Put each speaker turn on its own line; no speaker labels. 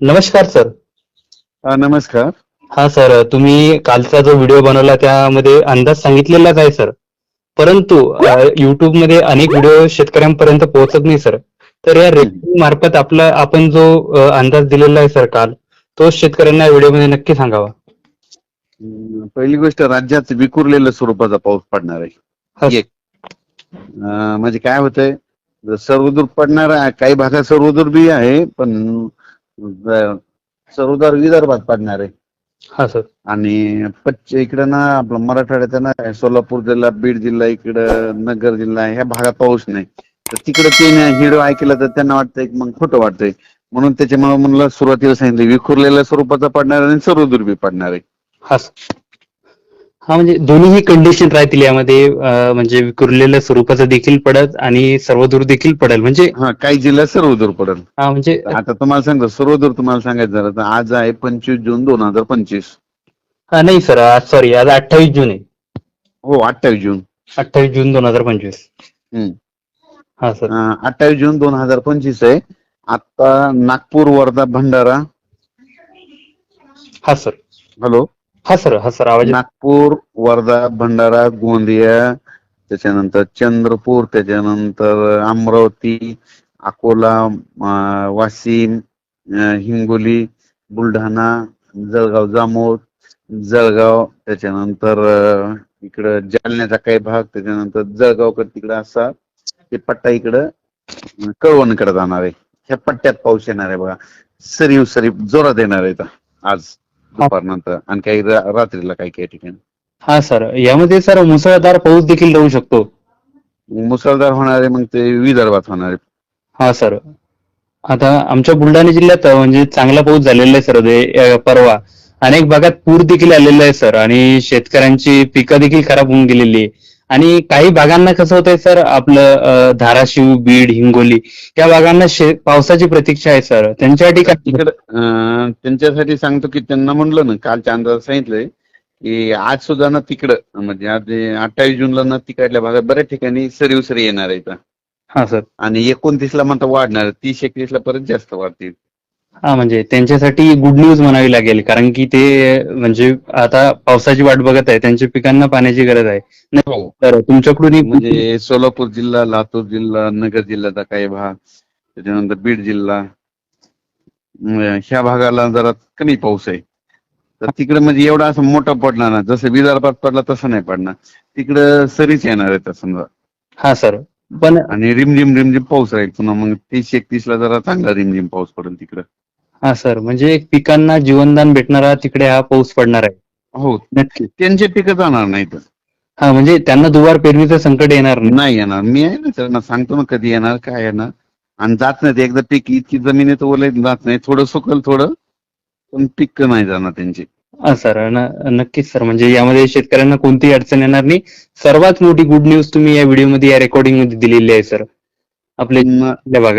नमस्कार सर.
हा नमस्कार.
हा सर तुम्ही कालचा जो व्हिडिओ बनवला त्यामध्ये अंदाज सांगितलेलाच आहे सर. परंतु युट्यूबमध्ये अनेक व्हिडिओ शेतकऱ्यांपर्यंत पोहोचत नाही सर. तर या रेडिओ मार्फत आपला आपण जो अ, अंदाज दिलेला आहे सर काल तो शेतकऱ्यांना व्हिडिओमध्ये नक्की सांगावा.
हम्म, पहिली गोष्ट राज्यात विखुरलेल्या स्वरूपाचा पाऊस पडणार आहे. एक. अं, म्हणजे काय होतंय? सर्वदूर पडणार आहे काही भागात सर्वदूर बी आहे पण सर्वदूर विदर्भात पडणार. आहे
हा सर.
आणि पश्च इकडं ना आपलं मराठवाड्यात आहे ना सोलापूर जिल्हा बीड जिल्हा इकडं नगर जिल्हा ह्या भागात पाऊस नाही. तर तिकडे ते हिडो ऐकलं तर त्यांना वाटतंय की मग खोटं वाटतंय. म्हणून त्याच्यामुळे म्हणलं सुरुवातीला सांगितलं विखुरलेल्या स्वरूपाचा पडणार आहे आणि सर्वदूर बी पडणार आहे.
हा सर. हा म्हणजे दोन्हीही कंडिशन राहतील यामध्ये म्हणजे विखुरलेल्या स्वरूपाचं देखील पडत आणि सर्वदूर देखील पडेल. म्हणजे
हा काही जिल्ह्यात सर्वदूर पडेल.
हा म्हणजे
आता तुम्हाला सांगतो सर्वदूर तुम्हाला सांगायचं झालं तर आज आहे पंचवीस जून दोन हजार पंचवीस.
हा, नाही सर आज सॉरी आज अठ्ठावीस जून आहे.
हो अठ्ठावीस जून.
अठ्ठावीस जून दोन हजार पंचवीस. हा सर.
अठ्ठावीस जून दोन हजार पंचवीस आहे. आता नागपूर वर्धा भंडारा.
हा सर.
हॅलो.
हा सर हा सर आवाज
नागपूर वर्धा भंडारा गोंदिया त्याच्यानंतर चंद्रपूर त्याच्यानंतर अमरावती अकोला वाशिम हिंगोली बुलढाणा जळगाव जामोद जळगाव त्याच्यानंतर इकडं जालन्याचा काही भाग त्याच्यानंतर जळगावकर तिकडं असा ते पट्टा इकडं कळवणकडे जाणार. आहे ह्या पट्ट्यात पाऊस येणार आहे बघा. सरीव सरीव जोरात येणार आहे आज. दुपारनंतर आणि काही रा- रात्रीला काही काही ठिकाणी.
हा सर. यामध्ये सर मुसळधार पाऊस देखील राहू शकतो.
मुसळधार होणार मग ते विदर्भात होणार.
हा सर. आता आमच्या बुलढाणा जिल्ह्यात अ, म्हणजे चांगला पाऊस झालेला आहे सर ते अ, परवा. अनेक भागात पूर देखील आलेला आहे सर. आणि शेतकऱ्यांची पिकं देखील खराब होऊन गेलेली आहे. आणि काही भागांना कसं होतंय सर आपलं धाराशिव बीड हिंगोली या भागांना पावसाची प्रतीक्षा आहे सर. त्यांच्यासाठी
त्यांच्यासाठी सांगतो की त्यांना म्हणलं ना कालच्या अंदाजात सांगितलंय की आज सुद्धा ना तिकडं म्हणजे आज अठ्ठावीस जूनला ना तिकडल्या भागात बऱ्याच ठिकाणी सरीव सरी येणार आहे.
हा सर.
आणि एकोणतीसला म्हणता वाढणार तीस एकतीसला परत जास्त वाढतील.
हा म्हणजे त्यांच्यासाठी गुड न्यूज म्हणावी लागेल कारण की ते म्हणजे आता पावसाची वाट बघत आहे त्यांच्या पिकांना पाण्याची गरज आहे. नाही तर तुमच्याकडून
म्हणजे सोलापूर जिल्हा लातूर जिल्हा नगर जिल्ह्याचा काही भाग त्याच्यानंतर बीड जिल्हा अं, ह्या भागाला जरा कमी पाऊस आहे. तर तिकडे म्हणजे एवढा असं मोठा पडणार ना जसं विदर्भात पडला तसं नाही पडणार. तिकडं सरीच येणार आहे समजा.
हा सर. पण
आणि रिमझिम रिमझिम पाऊस राहील. पुन्हा मग तीस एकतीस ला जरा चांगला रिमझिम पाऊस पडेल तिकडं.
हा सर. म्हणजे पिकांना जीवनदान भेटणारा तिकडे हा पाऊस पडणार आहे.
हो.
नक्की.
त्यांचे पिकं जाणार नाहीत
हा म्हणजे त्यांना दुबार पेरणीचं संकट येणार नाही.
नाही येणार. मी आहे ना त्यांना सांगतो ना कधी येणार काय येणार. आणि जात नाही ते एकदा पीक इतकी जमिनीत ओले जात नाही थोडं सुकल थोडं पण पीक नाही जाणार त्यांची.
सर नक्कीच सर. म्हणजे यामध्ये शेतकऱ्यांना कोणतीही अडचण येणार नाही. सर्वात मोठी गुड न्यूज तुम्ही या व्हिडिओमध्ये या रेकॉर्डिंगमध्ये दिलेली आहे सर. आपल्या भागात.